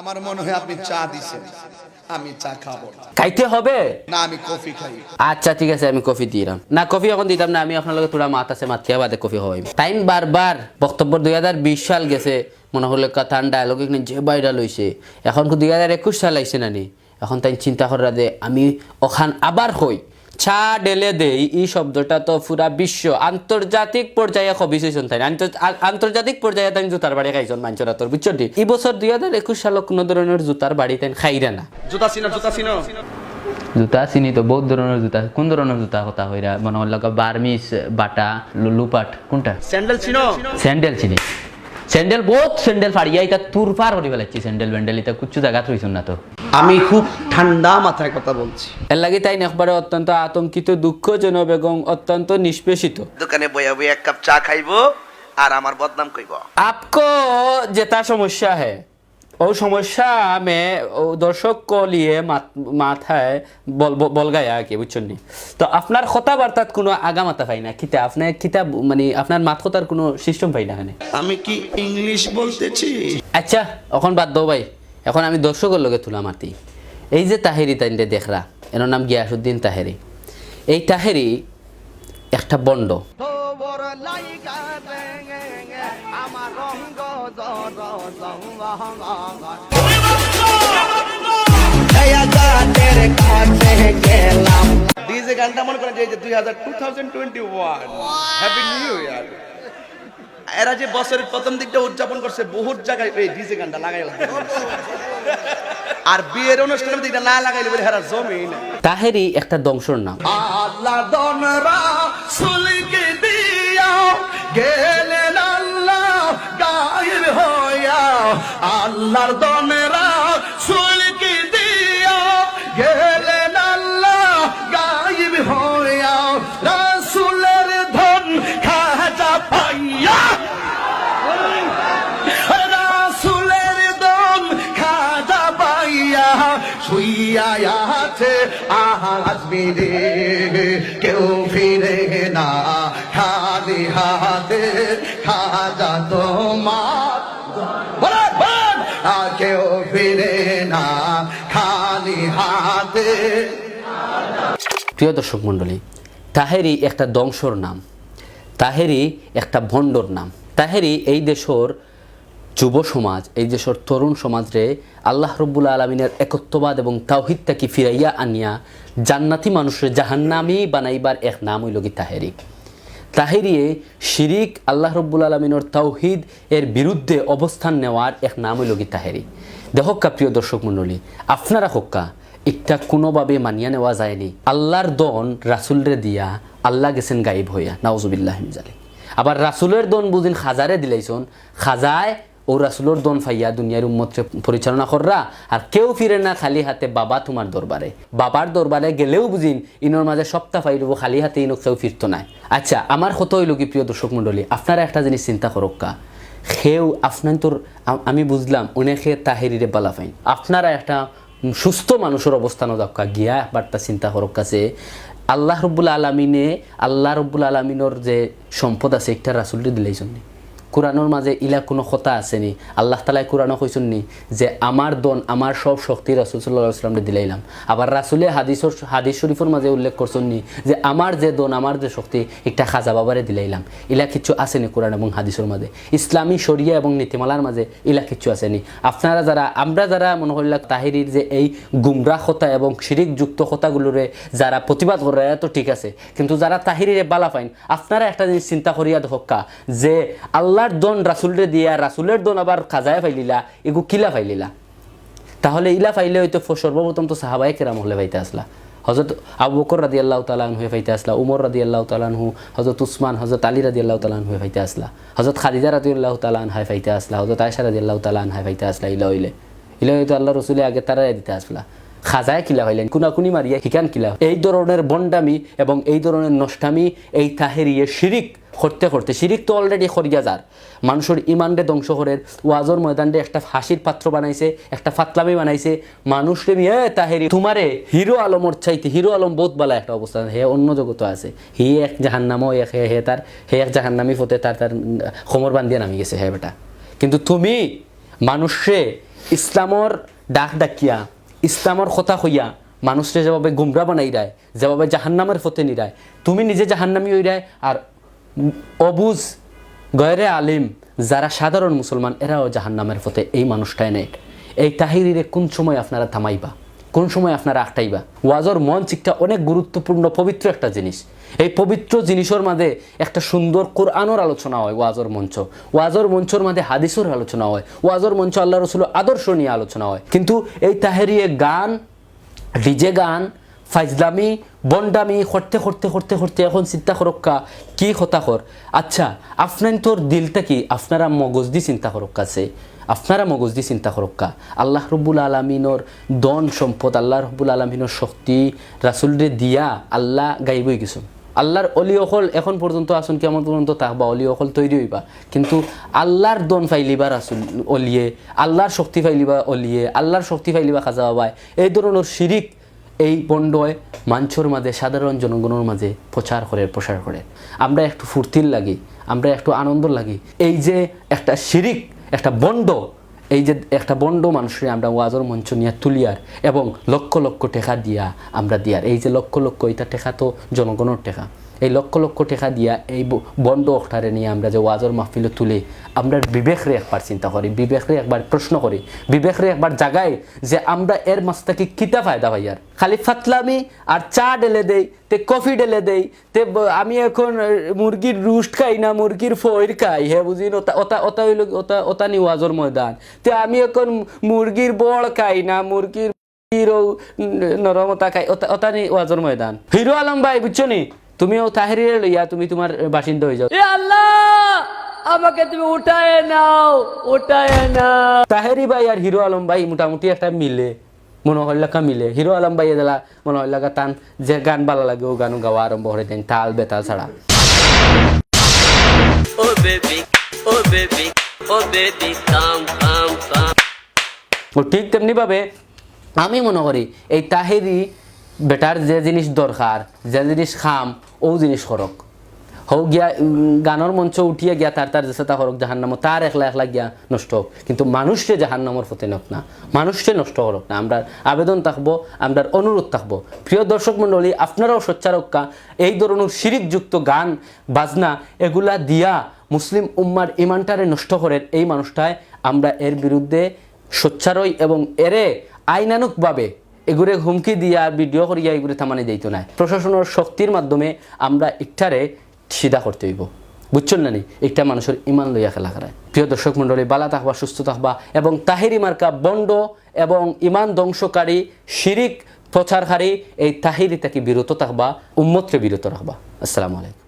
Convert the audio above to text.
আমার মনে হয় আপনি চা দিছেন। আমি চা খাব। খাইতে হবে? না আমি কফি খাই। আচ্ছা ঠিক আছে আমি কফি দিলাম। না কফি এখন দিতাম না আমি আপনার লগে তোরা মাত আছে মাতিয়া বাদে কফি হওয়াই টাইম বারবার বক্তব্য দুই হাজার বিশ সাল গেছে মনে হলো কাতান ডায়লগ এখানে যে বাইরা লইছে। এখন দুই হাজার একুশ সাল আইছে নানি। এখন তাই চিন্তা করা দে আমি ওখান আবার হই। ছা ডেলে দেই এই শব্দটা তো পুরা বিশ্ব। আন্তর্জাতিক পর্যায়ে খবিস হয়েছেন তাই আন্তর্জাতিক পর্যায়ে তাই জুতার বাড়ি খাইছেন মাঞ্চরা তোর বুঝছ এই বছর দুই হাজার একুশ সাল কোনো ধরনের জুতার বাড়ি তাই খাইরা না। জুতা চিনো জুতা চিনো। জোতা চিনি তো বহুত ধরনের জোতা কোন ধরনের জোতা কথা হইরা মনে হল বার্মিস বাটা লুলুপাট কোনটা? স্যান্ডেল চিনো। স্যান্ডেল চিনি। স্যান্ডেল বহুত স্যান্ডেল ফাড়িয়া এটা তুর পার করে ফেলাচ্ছি স্যান্ডেল ব্যান্ডেল এটা কুচ্ছু জায়গা থইছুন না তো আমি খুব ঠান্ডা মাথায় কথা বলছি। এর লাগে তাই একবারে অত্যন্ত আতঙ্কিত দুঃখজনক এবং অত্যন্ত নিষ্পেষিত। দোকানে বইয়া বইয়া এক কাপ চা খাইবো আর আমার বদনাম কইব। আপকো যেটা সমস্যা হ্যাঁ ও সমস্যা মে ও দর্শক को लिए মাত- মাথায় বল বল- বল গায়া কি বুঝছেন নি তো আপনার কথাবার্তাত কোনো আগামাতা পাই না কিতা আপনার কিতাব মানে আপনার মাত কথার কোনো সিস্টেম পাই না এখানে আমি কি ইংলিশ বলতেছি আচ্ছা এখন বাদ দাও ভাই এখন আমি দর্শকের লগে তুলা মাতি এই যে তাহেরি তাইনতে দেখরা এর নাম গিয়াসুদ্দিন তাহেরি এই তাহেরি একটা বন্ড ডিজে গানটা মনে করেন যে দুই হাজার two thousand twenty one. Happy new year এরা যে বছরের প্রথম দিকটা উদযাপন করছে বহুত জায়গায় এই ডিজে গানটা লাগাই আর বিয়ের অনুষ্ঠানের দিকটা না লাগাইলে বলে হেরা জমি না। তাহেরি একটা দংশর নাম। আল্লাহ দনরা সুলকে দিয়া গেলেন আল্লাহর দনরা সুলকে দিয়া গেলেন আল্লাহ গায়েব হইয়া রাসূলের ধন খাজা পাইয়া। রাসূলের দম খাজা পাইয়া শুইয়া আছে কেউ ফিরে না, খালি হাতে খাজা তোমার প্রিয় দর্শক মণ্ডলী তাহেরি একটা দংশর নাম তাহেরি একটা ভণ্ডর নাম তাহেরি এই দেশর যুব সমাজ, এই দেশের তরুণ সমাজরে আল্লাহ রব্বুল আলমিনের একত্ববাদ এবং তাওহিদটাকে ফিরাইয়া আনিয়া জান্নাতি মানুষের জাহান্নামি বানাইবার এক নাম হইল কি তাহেরি। তাহেরিয়ে শিরিক আল্লাহ রব্বুল আলমিনের তাওহিদ এর বিরুদ্ধে অবস্থান নেওয়ার এক নাম হইল কি তাহেরি। দেহক্কা, প্রিয় দর্শক মণ্ডলী, আপনারা হক্কা, এটা কোনোভাবে মানিয়া নেওয়া যায়নি। আল্লাহর দন রাসুলরে দিয়া আল্লাহ গেছেন গাইব হইয়া, নাউজুবিল্লাহ জালে আবার রাসুলের দন বুঝিন খাজারে দিলাইছন, খাজায় ও রাসুলের দন ফাইয়া দুনিয়ার উম্মতরে পরিচালনা কররা, আর কেউ ফিরে না খালি হাতে বাবা তোমার দরবারে। বাবার দরবারে গেলেও বুঝিন, ইনোর মাঝে সপ্তাহ ফাই দেবো খালি হাতে ইনো কেউ ফিরতো নাই। আচ্ছা আমার কত হইল কি, প্রিয় দর্শক মণ্ডলী, আপনারা একটা জিনিস চিন্তা করক্কা। সেও আপনার তোর আমি বুঝলাম অনেকে তাহেরিরে বালা ফাইন আপনারা একটা সুস্থ মানুষের অবস্থানও দক্কা, গিয়া একবারটা চিন্তা করক কাছে, আল্লাহ রব্বুল আলমিনে, আল্লাহ রব্বুল আলমিনের যে সম্পদ আছে, একটা রাসুলটি দিলেই নি কোরআনোর মাঝে ইলা কোনো কথা আসেনি। আল্লাহ তালাই কোরআনও কইছেন নি যে, আমার দন, আমার সব শক্তি রাসুল সাল্লাহ আসলামকে দিলাইলাম আবার রাসুলে হাদিসর হাদিস শরীফের মাঝে উল্লেখ করছেন নি যে, আমার যে দন, আমার যে শক্তি, একটা খাজা বাবারে দিলাইলাম ইলা কিচ্ছু আসেনি কোরআন এবং হাদিসের মাঝে। ইসলামী শরিয়া এবং নীতিমালার মাঝে ইলা কিচ্ছু আসেনি। আপনারা যারা, আমরা যারা মনে করিলাম তাহিরির যে এই গুমরা কথা এবং শিরিক যুক্ত কথাগুলোরে যারা প্রতিবাদ করে তো ঠিক আছে। কিন্তু যারা তাহিরিরে বালা পাইন, আপনারা একটা জিনিস চিন্তা করিয়া দেখা যে আল্লাহর দন রাসুলরে দিয়া, রাসুলের দন আবার খাজায় ফাইলিলা, এগু কিলা ফাইলিলা? তাহলে ইলা ফাইলে হয়তো সর্বপ্রথম তো সাহাবাই কেরাম হলে ফাইতে আসলা। হজরত আবু বকর রাদি আল্লাহ তালান হয়ে ফাইতে আসলা, উমর রাদি আল্লাহ তালানহু হজরত উসমান হজরত আলী রাদি আল্লাহ তালান হয়ে ফাইতে আসলা হজরত খাদিজা রাদি আল্লাহ তালান হাই ফাইতে আসলা হজরত আয়সা রাদি আল্লাহ তালান হাই ফাইতে আসলা, ইলা হইলে। ইলা হয়তো আল্লাহ রসুলে আগে তারা দিতে আসলা। খাজায় কিলা হইলেন, কুনাকুনি মারিয়া হিকান কিলা। এই ধরনের বন্ডামি এবং এই ধরনের নষ্টামি, এই তাহেরিয়ে শিরিক করতে করতে, শিরিক তো অলরেডি করিয়া যার। মানুষের ইমানরে ধ্বংস করে, ওয়াজর ময়দানরে একটা হাসির পাত্র বানাইছে, একটা ফাতলামি বানাইছে। মানুষরে এ তাহেরি, তোমারে হিরো আলমর চাইতে, হিরো আলম বহুত বালা একটা অবস্থা। হে অন্য জগত আছে। হি এক জাহান্নামও এক হে হে তার, হে এক জাহান্নামি ফতে তার তার খমর বান্ধিয়া নামি গেছে, হে বেটা। কিন্তু তুমি মানুষে ইসলামর ডাক ডাকিয়া ইসলামর কথা হইয়া মানুষরে যেভাবে গুমরা বানাই রায়, যেভাবে জাহান্নামের ফতে নিরায় তুমি নিজে জাহান্নামি হই রায় আর অবুজ, গয়রে আলিম যারা সাধারণ মুসলমান, এরাও জাহান্নামের ফতে এই মানুষটা এনে এই তাহিরিরে কোন সময় আপনারা থামাইবা? কোন সময় আপনারা আটটাইবা ওয়াজর মঞ্চ একটা অনেক গুরুত্বপূর্ণ, পবিত্র একটা জিনিস। এই পবিত্র জিনিসের মাঝে একটা সুন্দর কোরআনের আলোচনা হয়, ওয়াজর মঞ্চ। ওয়াজর মঞ্চর মাঝে হাদিসের আলোচনা হয়, ওয়াজর মঞ্চ আল্লাহ রসুল আদর্শ নিয়ে আলোচনা হয়। কিন্তু এই তাহেরিয়ে গান, ডিজে গান ফাইজলামি বন্ডামি, করতে করতে করতে করতে এখন চিন্তা করক্কা, কি কর আচ্ছা আপনার তোর দিলটা কি? আপনারা মগজ দি চিন্তা করক্কা আছে। আপনারা মগজ দি চিন্তা করক্কা আল্লাহ রব্বুল আলমিনর দন সম্পদ, আল্লাহ রব্বুল আলমিনর শক্তি রাসুলরে দিয়া আল্লাহ গাইবই কিছু আল্লাহর অলি অকল এখন পর্যন্ত আসুন কেমন পর্যন্ত তাকবা অলি অকল তৈরি হইবা। কিন্তু আল্লাহর দন ফাইলিবা রাসুল অলিয়ে, আল্লাহর শক্তি ফাইলিবা অলিয়ে, আল্লাহর শক্তি ফাইলিবা খাজা বাবায়। এই ধরনের শিরিক এই বন্ডয় মাঞ্চর মাঝে, সাধারণ জনগণের মাঝে প্রচার করে, প্রসার করে। আমরা একটু ফুর্তির লাগি, আমরা একটু আনন্দ লাগি। এই যে একটা শিরিক একটা বন্ড, এই যে একটা বন্ড মানুষের আমরা ওয়াজর মঞ্চ নিয়ে তুলিয়ার এবং লক্ষ লক্ষ টেকা দিয়া আমরা দিয়ার। এই যে লক্ষ লক্ষ এটা টেকা তো জনগণের টেকা। এই লক্ষ লক্ষ টেকা দিয়া এই ব- বন্ড অখটারে নিয়ে আমরা যে ওয়াজর মাহফিলে তুলি, আমরা বিবেকরে একবার চিন্তা করি, বিবেকরে একবার প্রশ্ন করি, বিবেকরে একবার জাগাই যে আমরা এর মাছ থেকে কিতা ফায়দা পাই আর। খালি ফাতলামি আর চা ডেলে দেই, তে কফি ডেলে দেই, তে আমি এখন মুরগির রুস্ট খাই না, মুরগির ফইর খাই, হে বুঝিন ওটা ওটা হইল ওটা নি ওয়াজর ময়দান। তে আমি এখন মুরগির বড় খাই না, মুরগির হিরো নরমতা খাই ওটা ওটা নি ওয়াজর ময়দান। হিরো আলম ভাই, বুঝছ নি? তুমিও তাহেরিয়ে লইয়া তুমি তোমার বাসিন্দা হয়ে যাও। আল্লাহ আমাকে তুমি উঠায় নাও উঠায় নাও। তাহেরি ভাই আর হিরো আলম ভাই মোটামুটি একটা মিলে মনে হয় লেখা মিলে। হিরো আলম ভাই এদালা মনে হয় লেখা তান যে গান ভালো লাগে ও গান গাওয়া আরম্ভ করে দেন তাল বেতাল ছাড়া। ও baby oh baby oh baby come come come. ও ঠিক তেমনি ভাবে আমি মনে করি এই তাহেরি বেটার যে জিনিস দরকার যে জিনিস খাম ও জিনিস করক হও গিয়া গানের মঞ্চ উঠিয়া গিয়া তার তার যেসা তা করক জাহান্নাম তার একলা একলা গিয়া নষ্ট হোক কিন্তু মানুষকে জাহান্নামর ফতে নক না মানুষকে নষ্ট করক না। আমরা আবেদন থাকব আমরা অনুরোধ থাকব। প্রিয় দর্শক মণ্ডলী, আপনারাও সোচ্চারক্কা এই ধরনের শিরিকযুক্ত গান, বাজনা, এগুলা দিয়া মুসলিম উম্মার ইমানটারে নষ্ট করেন এই মানুষটায় আমরা এর বিরুদ্ধে সোচ্চারই এবং এরে আইনানুকভাবে এগুলো হুমকি দিয়া ভিডিও করিয়া এগুলো থামানি দিত না প্রশাসনের শক্তির মাধ্যমে আমরা ইটারে সিধা করতে হইব। বুঝছেন না নি? একটা মানুষের ইমান লইয়া খেলা খেলায় প্রিয় দর্শক মণ্ডলী বালা থাকবা সুস্থ থাকবা এবং তাহিরি মার্কা বন্ড এবং ইমান ধ্বংসকারী, শিরিক প্রচারকারী এই তাহিরি থেকে বিরত থাকবা, উম্মতরে বিরত রাখবা। আসসালামু আলাইকুম।